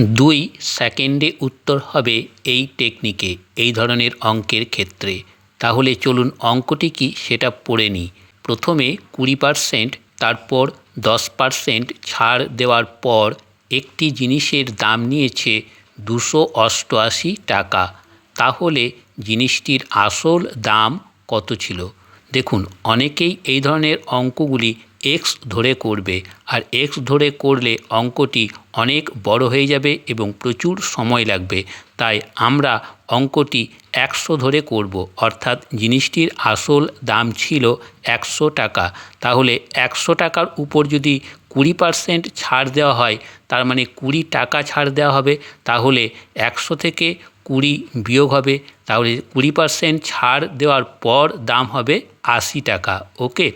দুই সেকেন্ডে উত্তর হবে এই টেকনিকে, এই ধরনের অঙ্কের ক্ষেত্রে। তাহলে চলুন অঙ্কটি কি সেটা পড়ে নিই। প্রথমে কুড়ি পারসেন্ট তারপর দশ পারসেন্ট ছাড় দেওয়ার পর একটি জিনিসের দাম নিয়েছে দুশো অষ্টআশি টাকা। তাহলে জিনিসটির আসল দাম কত ছিল? দেখুন, অনেকেই এই ধরনের অঙ্কগুলি এক্স ধরে করবে। আর এক্স ধরে করলে অঙ্কটি অনেক বড় হয়ে যাবে এবং প্রচুর সময় লাগবে। তাই আমরা অঙ্কটি একশো ধরে করব। অর্থাৎ জিনিসটির আসল দাম ছিল একশো টাকা। তাহলে একশো টাকার উপর যদি কুড়ি পারসেন্ট ছাড় দেওয়া হয়, তার মানে কুড়ি টাকা ছাড় দেওয়া হবে, তাহলে একশো থেকে কুড়ি বিয়োগ হবে। তাহলে কুড়ি পারসেন্ট ছাড় দেওয়ার পর দাম হবে আশি টাকা ওকে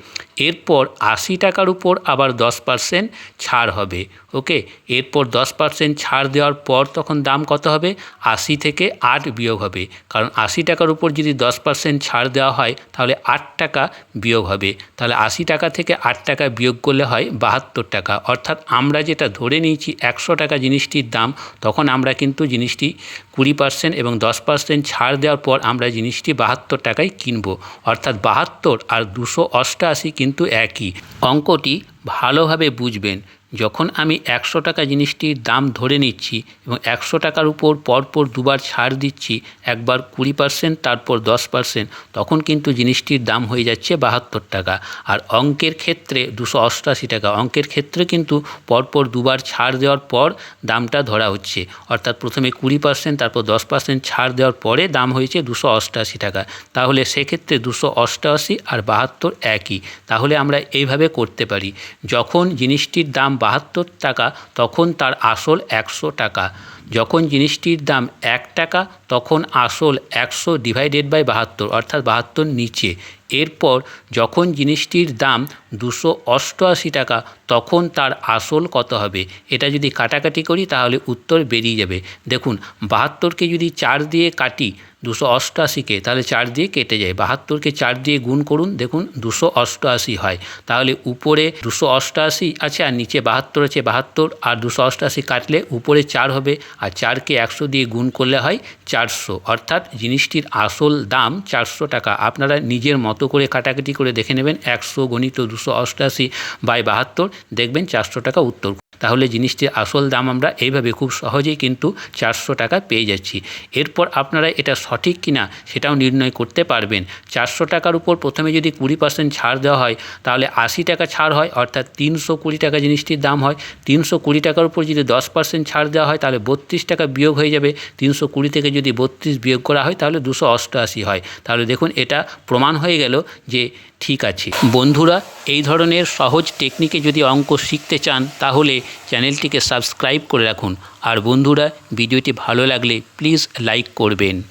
এরপর আশি টাকার উপর আবার দশ পারসেন্ট ছাড় হবে ওকে এরপর দশ পারসেন্ট ছাড় দেওয়ার পর তখন দাম কত হবে? আশি থেকে আট বিয়োগ হবে, কারণ আশি টাকার উপর যদি দশ পারসেন্ট ছাড় দেওয়া হয়, তাহলে আট টাকা বিয়োগ হবে। তাহলে আশি টাকা থেকে আট টাকা বিয়োগ করলে হয় বাহাত্তর টাকা, অর্থাৎ আমরা যেটা ধরে নিয়েছি একশো টাকা জিনিসটির দাম, তখন আমরা কিন্তু জিনিসটি কুড়ি পার্সেন্ট এবং দশ পার্সেন্ট ছাড় দেওয়ার পর আমরা জিনিসটি বাহাত্তর টাকায় কিনব। অর্থাৎ বাহাত্তর আর দুশো অষ্টআশি কিন্তু একই। অঙ্কটি ভালোভাবে বুঝবেন। যখন আমি একশো টাকা জিনিসটির দাম ধরে নিচ্ছি এবং একশো টাকার উপর পরপর দুবার ছাড় দিচ্ছি, একবার কুড়ি পার্সেন্ট, তারপর দশ পার্সেন্ট, তখন কিন্তু জিনিসটির দাম হয়ে যাচ্ছে বাহাত্তর টাকা। আর অঙ্কের ক্ষেত্রে দুশো অষ্টাশি টাকা, অঙ্কের ক্ষেত্রে কিন্তু পরপর দুবার ছাড় দেওয়ার পর দামটা ধরা হচ্ছে। অর্থাৎ প্রথমে কুড়ি পার্সেন্ট, তারপর দশ পার্সেন্ট ছাড় দেওয়ার পরে দাম হয়েছে দুশো অষ্টআশি টাকা। তাহলে সেক্ষেত্রে দুশো অষ্টাশি আর বাহাত্তর একই। তাহলে আমরা এইভাবে করতে পারি। যখন জিনিসটির দাম বাহাত্তর টাকা তখন তার আসল একশো টাকা। যখন জিনিসটির দাম এক টাকা, তখন আসল একশো ডিভাইডেড বাই বাহাত্তর, অর্থাৎ বাহাত্তর নিচে। এরপর যখন জিনিসটির দাম দুশো অষ্টআশি টাকা, তখন তার আসল কত হবে? এটা যদি কাটাকাটি করি, তাহলে উত্তর বেরিয়ে যাবে। দেখুন, বাহাত্তরকে যদি চার দিয়ে কাটি দুশো অষ্টআশিকে, তাহলে চার দিয়ে কেটে যায়। বাহাত্তরকে চার দিয়ে গুণ করুন, দেখুন দুশো অষ্টআশি হয়। তাহলে উপরে দুশো অষ্টআশি আছে আর নিচে বাহাত্তর আছে বাহাত্তর, আর দুশো অষ্টআশি কাটলে উপরে চার হবে আর চারকে একশো দিয়ে গুণ করলে হয় চারশো। অর্থাৎ জিনিসটির আসল দাম চারশো টাকা। আপনারা নিজের মতো করে কাটাকাটি করে দেখে নেবেন একশো গণিত দুশো অষ্টাশি বাই বাহাত্তর। দেখবেন চারশো টাকা উত্তর। তাহলে জিনিসটির আসল দাম আমরা এইভাবে খুব সহজেই কিন্তু চারশো টাকা পেয়ে যাচ্ছি। এরপর আপনারা এটা সঠিক কিনা সেটাও নির্ণয় করতে পারবেন। চারশো টাকার উপর প্রথমে যদি কুড়ি পার্সেন্ট ছাড় দেওয়া হয়, তাহলে আশি টাকা ছাড় হয়, অর্থাৎ তিনশো কুড়ি টাকা জিনিসটির দাম হয়। তিনশো কুড়ি টাকার উপর যদি দশ পার্সেন্ট ছাড় দেওয়া হয়, তাহলে বত্রিশ টাকা বিয়োগ হয়ে যাবে। তিনশো কুড়ি থেকে যদি বত্রিশ বিয়োগ করা হয়, তাহলে দুশো অষ্টআশি হয়। তাহলে দেখুন, এটা প্রমাণ হয়ে গেল যে ঠিক আছে। বন্ধুরা, এই ধরনের সহজ টেকনিকে যদি অঙ্ক শিখতে চান, তাহলে চ্যানেলটিকে সাবস্ক্রাইব করে রাখুন। আর বন্ধুরা ভিডিওটি ভালো লাগলে প্লিজ লাইক করবেন।